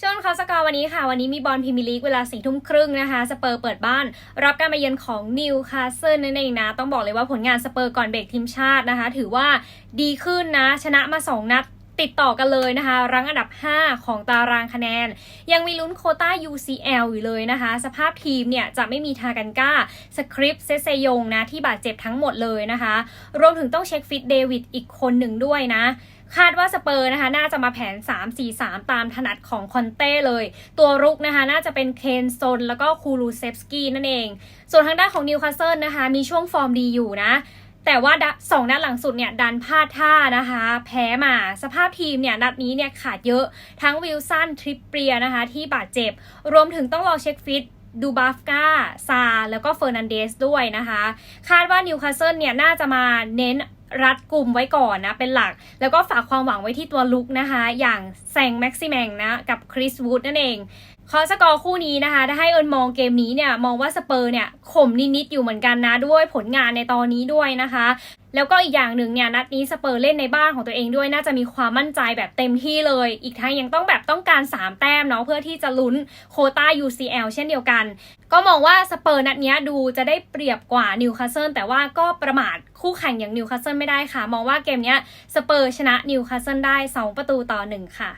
ช่วงคาสกอร์วันนี้ค่ะ วันนี้มีบอลพรีเมียร์ลีกเวลาสี่ทุ่มครึ่งนะคะสเปอร์เปิดบ้าน รับการมาเยือนของนิวคาสเซิลนั่นเองนะ ต้องบอกเลยว่าผลงานสเปอร์ก่อนเบรกทีมชาตินะคะ ถือว่าดีขึ้นนะ ชนะมา 2 นัด ติดต่อกันเลยนะคะรั้งอันดับ 5 ของตารางคะแนน ยังมีลุ้นโคต้า UCL อยู่เลยนะคะ สภาพทีมเนี่ยจะไม่มีทากันก้า สคริปเซเซยงนะ ที่บาดเจ็บทั้งหมดเลยนะคะ รวมถึงต้องเช็คฟิตเดวิดอีกคนหนึ่งด้วยนะคาดว่าสเปอร์นะคะน่าจะมาแผน 3-4-3 ตามถนัดของคอนเต้เลย ตัวรุกนะคะน่าจะเป็นเคนโซนแล้วก็คูรูเซฟสกี้นั่นเอง ส่วนทางด้านของนิวคาสเซิลนะคะ มีช่วงฟอร์มดีอยู่นะ แต่ว่าสองนัดหลังสุดเนี่ยดันพลาดท่านะคะ แพ้มาสภาพทีมเนี่ยนัดนี้เนี่ยขาดเยอะทั้งวิลสันทริปเปียนะคะ ที่บาดเจ็บ รวมถึงต้องรอเช็คฟิตดูบาฟกาซา แล้วก็เฟอร์นันเดสด้วยนะคะ คาดว่านิวคาสเซิลเนี่ยน่าจะมาเน้นรัดกลุ่มไว้ก่อนนะเป็นหลัก แล้วก็ฝากความหวังไว้ที่ตัวลุกนะคะ อย่างแซงแม็กซิแมงนะ กับคริสวูดนั่นเอง คอสกอร์คู่นี้นะคะ ถ้าให้เอิญมองเกมนี้เนี่ย มองว่าสเปอร์เนี่ยข่มนิดๆอยู่เหมือนกันนะด้วยผลงานในตอนนี้ด้วยนะคะ แล้วก็อีกอย่างหนึ่งเนี่ยนัดนี้สเปอร์เล่นในบ้านของตัวเองด้วย น่าจะมีความมั่นใจแบบเต็มที่เลย อีกทั้งยังต้องแบบต้องการ 3 แต้มเนาะเพื่อที่จะลุ้นโคต้า UCL เช่นเดียวกัน ก็มองว่าสเปอร์นัดนี้ดูจะได้เปรียบกว่านิวคาสเซิลแต่ว่าก็ประมาทคู่แข่งอย่างนิวคาสเซิลไม่ได้ค่ะ มองว่าเกมนี้สเปอร์ชนะนิวคาสเซิลได้ 2 ประตูต่อ1ค่ะ